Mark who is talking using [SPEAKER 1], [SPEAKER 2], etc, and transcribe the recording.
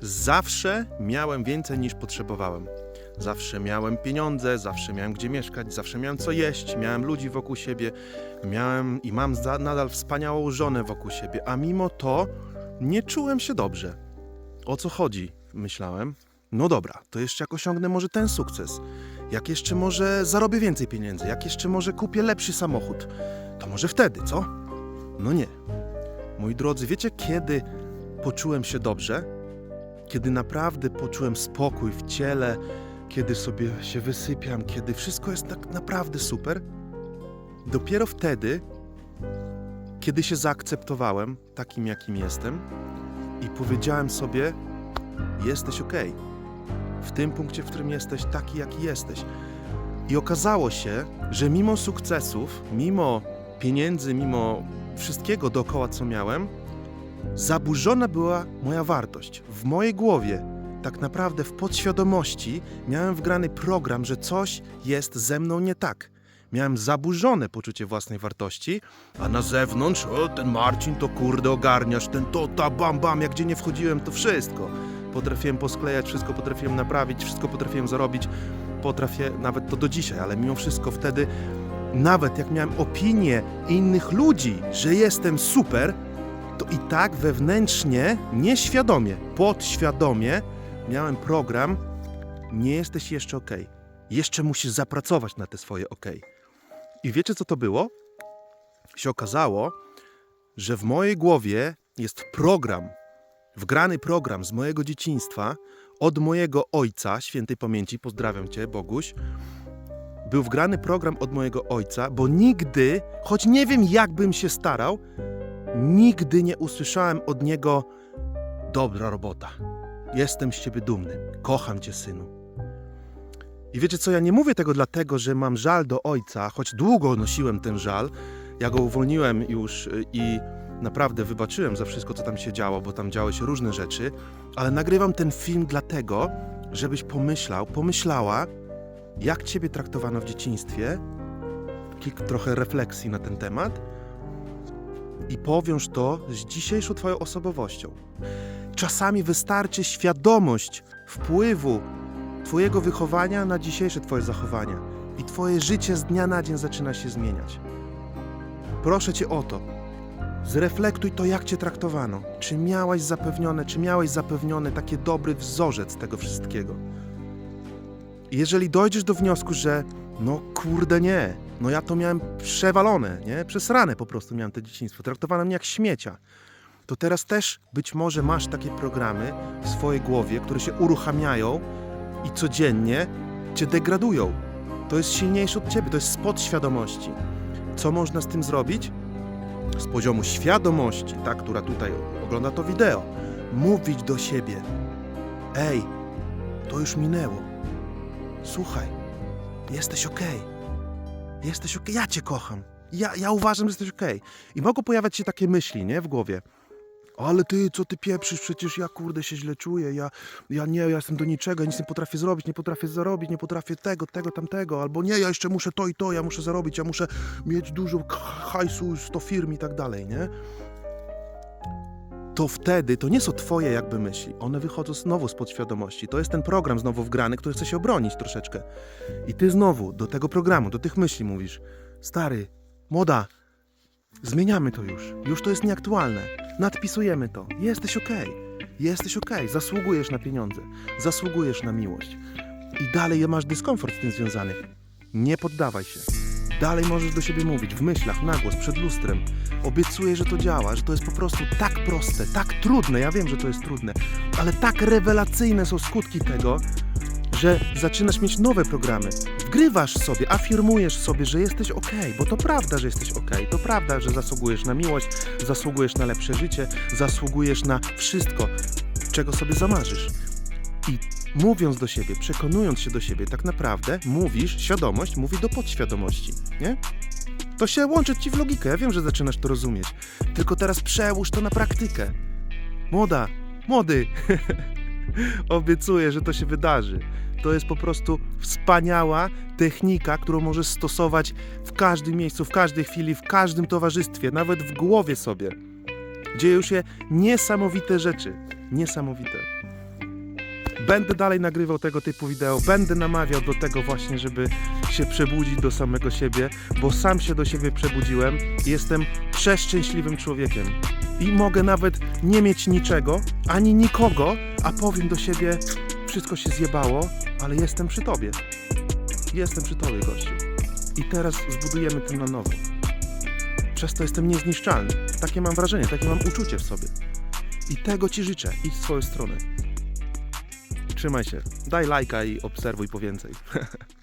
[SPEAKER 1] Zawsze miałem więcej niż potrzebowałem. Zawsze miałem pieniądze, zawsze miałem gdzie mieszkać, zawsze miałem co jeść, miałem ludzi wokół siebie, miałem i mam nadal wspaniałą żonę wokół siebie, a mimo to nie czułem się dobrze. O co chodzi? Myślałem. No dobra, to jeszcze jak osiągnę może ten sukces, jak jeszcze może zarobię więcej pieniędzy, jak jeszcze może kupię lepszy samochód, to może wtedy, co? No nie. Moi drodzy, wiecie kiedy poczułem się dobrze? Kiedy naprawdę poczułem spokój w ciele, kiedy sobie się wysypiam, kiedy wszystko jest tak naprawdę super? Dopiero wtedy, kiedy się zaakceptowałem takim, jakim jestem i powiedziałem sobie: Jesteś ok. W tym punkcie, w którym jesteś, taki, jaki jesteś. I okazało się, że mimo sukcesów, mimo pieniędzy, mimo wszystkiego dookoła, co miałem, zaburzona była moja wartość. W mojej głowie, tak naprawdę w podświadomości, miałem wgrany program, że coś jest ze mną nie tak. Miałem zaburzone poczucie własnej wartości, a na zewnątrz, o ten Marcin to kurde ogarniasz, ten to, ta, bam, bam, jak gdzie nie wchodziłem, to wszystko. Potrafiłem posklejać, wszystko potrafiłem naprawić, wszystko potrafiłem zarobić, potrafię nawet to do dzisiaj, ale mimo wszystko wtedy, nawet jak miałem opinię innych ludzi, że jestem super, to i tak wewnętrznie, nieświadomie, podświadomie miałem program, nie jesteś jeszcze ok. Jeszcze musisz zapracować na te swoje ok. I wiecie co to było? Się okazało, że w mojej głowie jest program, wgrany program z mojego dzieciństwa, od mojego ojca, świętej pamięci, pozdrawiam cię, Boguś, był wgrany program od mojego ojca, bo nigdy, choć nie wiem jak bym się starał, nigdy nie usłyszałem od niego dobra robota. Jestem z ciebie dumny. Kocham cię, synu. I wiecie co, ja nie mówię tego dlatego, że mam żal do ojca, choć długo nosiłem ten żal. Ja go uwolniłem już y, i naprawdę wybaczyłem za wszystko, co tam się działo, bo tam działy się różne rzeczy, ale nagrywam ten film dlatego, żebyś pomyślał, pomyślała, jak ciebie traktowano w dzieciństwie, kilk trochę refleksji na ten temat i powiąż to z dzisiejszą Twoją osobowością. Czasami wystarczy świadomość wpływu Twojego wychowania na dzisiejsze Twoje zachowania i Twoje życie z dnia na dzień zaczyna się zmieniać. Proszę Cię o to. Zreflektuj to, jak Cię traktowano. Czy miałaś zapewnione, czy miałeś zapewniony taki dobry wzorzec tego wszystkiego. Jeżeli dojdziesz do wniosku, że no kurde nie, no ja to miałem przewalone, nie? Przesrane po prostu miałem to dzieciństwo, traktowano mnie jak śmiecia. To teraz też być może masz takie programy w swojej głowie, które się uruchamiają i codziennie cię degradują. To jest silniejsze od ciebie, to jest z podświadomości. Co można z tym zrobić? Z poziomu świadomości, ta, która tutaj ogląda to wideo, mówić do siebie: Ej, to już minęło. Słuchaj, jesteś okej. Jesteś okej, ja cię kocham. Ja, ja uważam, że jesteś okej. I mogą pojawiać się takie myśli, nie, w głowie. Ale ty, co ty pieprzysz? Przecież ja kurde się źle czuję, ja, ja nie, ja jestem do niczego, ja nic nie potrafię zrobić, nie potrafię zarobić, nie potrafię tego, tego, tamtego, albo nie, ja jeszcze muszę to i to, ja muszę zarobić, ja muszę mieć dużo hajsu, 100 firm i tak dalej, nie? To wtedy to nie są twoje jakby myśli, one wychodzą znowu z podświadomości. To jest ten program znowu wgrany, który chce się obronić troszeczkę. I ty znowu do tego programu, do tych myśli mówisz, stary, młoda, zmieniamy to już, już to jest nieaktualne, nadpisujemy to, jesteś okej, jesteś okej, zasługujesz na pieniądze, zasługujesz na miłość. I dalej masz dyskomfort z tym związany. Nie poddawaj się. Dalej możesz do siebie mówić w myślach, na głos, przed lustrem. Obiecuję, że to działa, że to jest po prostu tak proste, tak trudne. Ja wiem, że to jest trudne, ale tak rewelacyjne są skutki tego, że zaczynasz mieć nowe programy. Wgrywasz sobie, afirmujesz sobie, że jesteś ok, bo to prawda, że jesteś ok. To prawda, że zasługujesz na miłość, zasługujesz na lepsze życie, zasługujesz na wszystko, czego sobie zamarzysz. I mówiąc do siebie, przekonując się do siebie, tak naprawdę mówisz, świadomość mówi do podświadomości, nie? To się łączy ci w logikę, ja wiem, że zaczynasz to rozumieć. Tylko teraz przełóż to na praktykę. Młoda, młody, obiecuję, że to się wydarzy. To jest po prostu wspaniała technika, którą możesz stosować w każdym miejscu, w każdej chwili, w każdym towarzystwie, nawet w głowie sobie. Dzieją się niesamowite rzeczy. Niesamowite. Będę dalej nagrywał tego typu wideo, będę namawiał do tego właśnie, żeby się przebudzić do samego siebie, bo sam się do siebie przebudziłem i jestem przeszczęśliwym człowiekiem. I mogę nawet nie mieć niczego, ani nikogo, a powiem do siebie, wszystko się zjebało, ale jestem przy tobie. Jestem przy tobie, gościu. I teraz zbudujemy ten na nowo. Przez to jestem niezniszczalny. Takie mam wrażenie, takie mam uczucie w sobie. I tego Ci życzę. Idź w swoją stronę. Trzymaj się. Daj lajka i obserwuj po więcej.